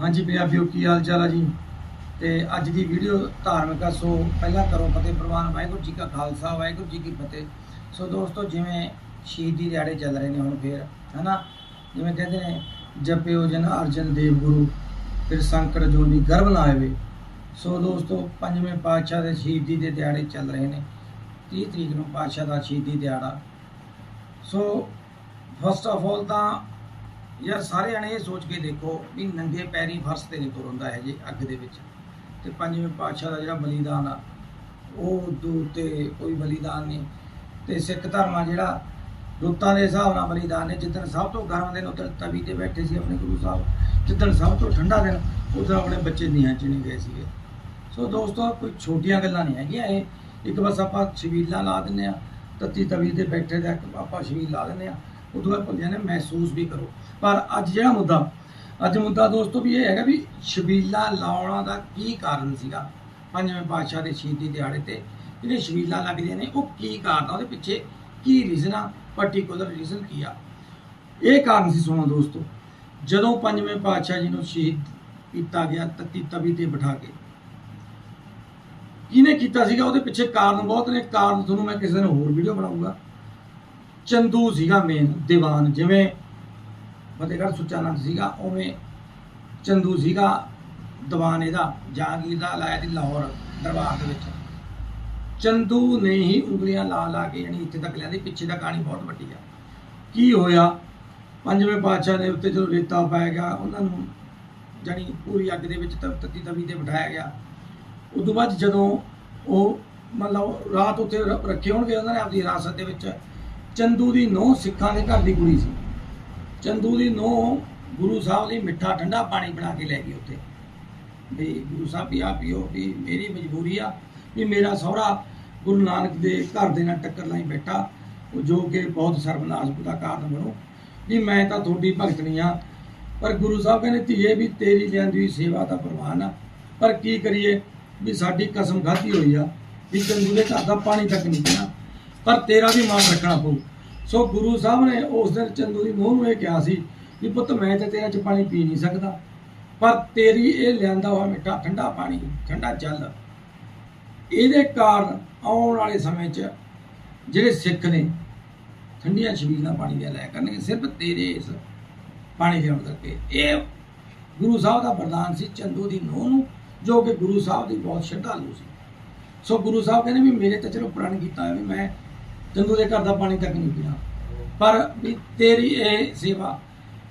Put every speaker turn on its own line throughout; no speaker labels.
ਹਾਂਜੀ ਪੰਜਾਬੀਓ, ਕੀ ਹਾਲ ਚਾਲ ਆ ਜੀ? ਤੇ ਅੱਜ ਦੀ ਵੀਡੀਓ ਧਾਰਮਿਕ ਆ, ਸੋ ਪਹਿਲਾਂ ਕਰੋ ਫਤਿਹ ਪ੍ਰਵਾਨ। ਵਾਹਿਗੁਰੂ ਜੀ ਕਾ ਖਾਲਸਾ, ਵਾਹਿਗੁਰੂ ਜੀ ਕੀ ਫਤਿਹ। ਸੋ ਦੋਸਤੋ, ਜਿਵੇਂ ਸ਼ਹੀਦੀ ਦਿਹਾੜੇ ਚੱਲ ਰਹੇ ਨੇ ਹੁਣ ਫੇਰ, ਹਨਾ? ਜਿਵੇਂ ਕਹਿੰਦੇ ਨੇ, ਜਪਿਓ ਜਨ ਅਰਜਨ ਦੇਵ ਗੁਰੂ, ਫਿਰ ਸੰਕਟ ਜੋ ਜੋਨੀ ਗਰਭ ਨਾ ਆਵੇ। ਸੋ ਦੋਸਤੋ, ਪੰਜਵੇਂ ਪਾਤਸ਼ਾਹ ਦੇ ਸ਼ਹੀਦੀ ਦੇ ਦਿਹਾੜੇ ਚੱਲ ਰਹੇ ਨੇ। 30 ਤਰੀਕ ਨੂੰ ਪਾਤਸ਼ਾਹ ਦਾ ਸ਼ਹੀਦੀ ਦਿਹਾੜਾ। ਸੋ ਫਸਟ ਆਫ ਆਲ ਤਾਂ ਯਾਰ ਸਾਰੇ ਜਣੇ ਇਹ ਸੋਚ ਕੇ ਦੇਖੋ ਵੀ ਨੰਗੇ ਪੈਰੀ ਫਰਸ਼ ਤੇ ਨਹੀਂ ਤੁਰਦਾ ਹੈ ਜੀ ਅੱਗ ਦੇ ਵਿੱਚ। ਤੇ ਪੰਜਵੇਂ ਪਾਤਸ਼ਾਹ ਦਾ ਜਿਹੜਾ ਬਲੀਦਾਨ ਆ, ਉਹ ਦੂਰ ਤੇ ਕੋਈ ਬਲੀਦਾਨ ਨਹੀਂ। ਤੇ ਸਿੱਖ ਧਰਮ ਆ ਜਿਹੜਾ, ਰੁੱਤਾਂ ਦੇ ਹਿਸਾਬ ਨਾਲ ਬਲੀਦਾਨ ਨੇ। ਜਿੱਦਣ ਸਭ ਤੋਂ ਗਰਮ ਦਿਨ ਉਦੋਂ ਤਵੀ ਤੇ ਬੈਠੇ ਸੀ ਆਪਣੇ ਗੁਰੂ ਸਾਹਿਬ, ਜਿੱਦਣ ਸਭ ਤੋਂ ਠੰਡਾ ਦਿਨ ਉਦੋਂ ਆਪਣੇ ਬੱਚੇ ਨੀਹਾਂ ਚ ਨਹੀਂ ਗਏ ਸੀਗੇ। ਸੋ ਦੋਸਤੋ, ਕੋਈ ਛੋਟੀਆਂ ਗੱਲਾਂ ਨਹੀਂ ਹੈਗੀਆਂ ਇਹ। ਇੱਕ ਬਸ ਆਪਾਂ ਛਬੀਲਾਂ ਲਾ ਦਿੰਨੇ ਆ ਤੱਤੀ ਤਵੀ ਤੇ ਬੈਠੇ ਦਾ ਆਪਾਂ ਛਬੀਲ ਲਾ ਦਿੰਨੇ ਆ ਉਦੋਂ ਇਹ ਭੁੱਲ ਜਾਂਦੇ ਮਹਿਸੂਸ ਵੀ ਕਰੋ। ਪਰ ਅੱਜ ਜਿਹੜਾ ਮੁੱਦਾ, ਅੱਜ ਮੁੱਦਾ ਦੋਸਤੋ ਵੀ ਇਹ ਹੈਗਾ ਵੀ ਛਬੀਲਾਂ ਲਾਉਣਾ ਦਾ ਕੀ ਕਾਰਨ ਸੀਗਾ? ਪੰਜਵੇਂ ਪਾਤਸ਼ਾਹ ਦੇ ਸ਼ਹੀਦੀ ਦਿਹਾੜੇ ਤੇ ਜਿਹੜੇ ਛਬੀਲਾਂ ਲੱਗਦੀਆਂ ਨੇ, ਉਹ ਕੀ ਕਾਰਨ ਆ? ਉਹਦੇ ਪਿੱਛੇ ਕੀ ਰੀਜ਼ਨ ਆ? ਪਾਰਟਿਕੂਲਰ ਰੀਜ਼ਨ ਕੀ ਆ? ਇਹ ਕਾਰਨ ਸੀ ਸੁਣੋ ਦੋਸਤੋ, ਜਦੋਂ ਪੰਜਵੇਂ ਪਾਤਸ਼ਾਹ ਜੀ ਨੂੰ ਸ਼ਹੀਦ ਕੀਤਾ ਗਿਆ ਤੱਤੀ ਤਵੀ ਤੇ ਬਿਠਾ ਕੇ। ਕਿਹਨੇ ਕੀਤਾ ਸੀਗਾ? ਉਹਦੇ ਪਿੱਛੇ ਕਾਰਨ ਬਹੁਤ ਨੇ। ਕਾਰਨ ਤੁਹਾਨੂੰ ਮੈਂ ਕਿਸੇ ਦਿਨ ਹੋਰ ਵੀਡੀਓ ਬਣਾਉਂਗਾ ਚੰਦੂ ਸੀਗਾ ਮੇਨ ਦੀਵਾਨ, ਜਿਵੇਂ ਫਤਿਹਗੜ੍ਹ ਸੁੱਚਾਨੰਦ ਸੀਗਾ, ਉਵੇਂ ਚੰਦੂ ਸੀਗਾ ਦੀਵਾਨ ਇਹਦਾ, ਜਹਾਂਗੀਰ ਦਾ ਲਾਇਆ ਸੀ ਲਾਹੌਰ, ਦਰਬਾਰ ਦੇ ਵਿੱਚ। ਚੰਦੂ ਨੇ ਹੀ ਉਂਗਲੀਆਂ ਲਾ ਲਾ ਕੇ ਯਾਨੀ ਇੱਥੇ ਤੱਕ ਲਿਆਂਦੀ, ਪਿੱਛੇ ਦਾ ਕਹਾਣੀ ਬਹੁਤ ਵੱਡੀ ਆ। ਕੀ ਹੋਇਆ? ਪੰਜਵੇਂ ਪਾਤਸ਼ਾਹ ਦੇ ਉੱਤੇ ਜਦੋਂ ਰੇਤਾ ਪਾਇਆ ਗਿਆ, ਉਹਨਾਂ ਨੂੰ ਜਾਣੀ ਪੂਰੀ ਅੱਗ ਦੇ ਵਿੱਚ ਤ- ਤੱਤੀ ਤਵੀ ਤੇ ਬਿਠਾਇਆ ਗਿਆ। ਉਦੋਂ ਬਾਅਦ ਜਦੋਂ ਉਹ ਮਤਲਬ ਰਾਤ ਉੱਤੇ ਰੱਖੇ ਹੋਣਗੇ, ਉਹਨਾਂ ਨੇ ਆਪਦੀ ਹਿਰਾਸਤ ਦੇ ਵਿੱਚ ਚੰਦੂ ਦੀ ਨੌ ਸਿੱਖਾਂ ਦੇ ਘਰ ਦੀ ਕੁੜੀ ਸੀ। ਚੰਦੂ ਦੀ ਨੌ ਗੁਰੂ ਸਾਹਿਬ ਲਈ ਮਿੱਠਾ ਠੰਡਾ ਪਾਣੀ ਬਣਾ ਕੇ ਲੈ ਗਈ ਉੱਥੇ। ਵੀ ਗੁਰੂ ਸਾਹਿਬ ਵੀ ਆ ਪੀਓ, ਵੀ ਮੇਰੀ ਮਜਬੂਰੀ ਆ, ਵੀ ਮੇਰਾ ਸਹੁਰਾ ਗੁਰੂ ਨਾਨਕ ਦੇ ਘਰ ਦੇ ਨਾਲ ਟੱਕਰ ਲਾਈ ਬੈਠਾ, ਉਹ ਜੋ ਕਿ ਬਹੁਤ ਸਰਬਨਾਸ਼ ਦਾ ਕਾਰਨ ਬਣੋ ਵੀ ਮੈਂ ਤਾਂ ਤੁਹਾਡੀ ਭਗਤ ਨਹੀਂ ਆ, ਪਰ ਗੁਰੂ ਸਾਹਿਬ ਕਹਿੰਦੇ ਧੀਏ ਵੀ ਤੇਰੀ ਲਿਆਂਦੀ ਹੋਈ ਸੇਵਾ ਦਾ ਪ੍ਰਵਾਨ ਆ। ਪਰ ਕੀ ਕਰੀਏ? ਵੀ ਸਾਡੀ ਕਸਮ ਖਾਧੀ ਹੋਈ ਆ, ਵੀ ਚੰਦੂ ਦੇ ਘਰ ਦਾ ਪਾਣੀ ਤੱਕ ਨਹੀਂ ਪੀਣਾ। ਪਰ ਤੇਰਾ ਵੀ ਮਾਣ ਰੱਖਣਾ ਪਊ। ਸੋ ਗੁਰੂ ਸਾਹਿਬ ਨੇ ਉਸ ਦਿਨ ਚੰਦੂ ਦੀ ਨੂੰਹ ਨੂੰ ਇਹ ਕਿਹਾ ਸੀ ਵੀ ਪੁੱਤ ਮੈਂ ਤੇ ਤੇਰਾ ਚ ਪਾਣੀ ਪੀ ਨਹੀਂ ਸਕਦਾ, ਪਰ ਤੇਰੀ ਇਹ ਲਿਆਂਦਾ ਹੋਇਆ ਮਿੱਠਾ ਠੰਡਾ ਪਾਣੀ, ਠੰਡਾ ਜਲ, ਇਹਦੇ ਕਾਰਨ ਆਉਣ ਵਾਲੇ ਸਮੇਂ 'ਚ ਜਿਹੜੇ ਸਿੱਖ ਨੇ, ਠੰਡੀਆਂ ਛਬੀਲਾਂ ਪਾਣੀ ਦੀਆਂ ਲੈ ਕਰਨਗੇ, ਸਿਰਫ ਤੇਰੇ ਇਸ ਪਾਣੀ ਦੇ ਕਰਕੇ। ਇਹ ਗੁਰੂ ਸਾਹਿਬ ਦਾ ਵਰਦਾਨ ਸੀ ਚੰਦੂ ਦੀ ਨੂੰਹ ਨੂੰ, ਜੋ ਕਿ ਗੁਰੂ ਸਾਹਿਬ ਦੀ ਬਹੁਤ ਸ਼ਰਧਾਲੂ ਸੀ। ਸੋ ਗੁਰੂ ਸਾਹਿਬ ਕਹਿੰਦੇ ਵੀ ਮੇਰੇ ਤੇ ਚਲੋ ਪ੍ਰਣ ਕੀਤਾ ਵੀ ਮੈਂ ਚੰਦੂ ਦੇ ਘਰ ਦਾ ਪਾਣੀ ਤੱਕ ਨਹੀਂ ਪੀਣਾ ਪਰ ਵੀ ਤੇਰੀ ਇਹ ਸੇਵਾ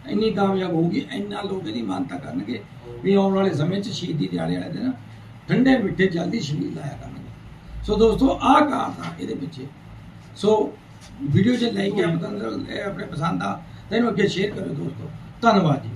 ਇੰਨੀ ਕਾਮਯਾਬ ਹੋਊਗੀ, ਇੰਨਾ ਲੋਕ ਇਹਦੀ ਮਾਨਤਾ ਕਰਨਗੇ ਵੀ ਆਉਣ ਵਾਲੇ ਸਮੇਂ 'ਚ ਸ਼ਹੀਦੀ ਦਿਹਾੜੇ ਵਾਲੇ ਦਿਨ ਠੰਡੇ ਮਿੱਠੇ ਜਲਦੀ ਸ਼ਬੀਲ ਲਾਇਆ ਕਰਨਗੇ। ਸੋ ਦੋਸਤੋ, ਆਹ ਕਾਰਨ ਆ ਇਹਦੇ ਪਿੱਛੇ ਸੋ ਵੀਡੀਓ ਜੇ ਲਾਈਕ ਜਾਂ ਪਸੰਦ ਆਪਣੇ ਪਸੰਦ ਆ, ਤਾਂ ਇਹਨੂੰ ਅੱਗੇ ਸ਼ੇਅਰ ਕਰੋ ਦੋਸਤੋ। ਧੰਨਵਾਦ ਜੀ।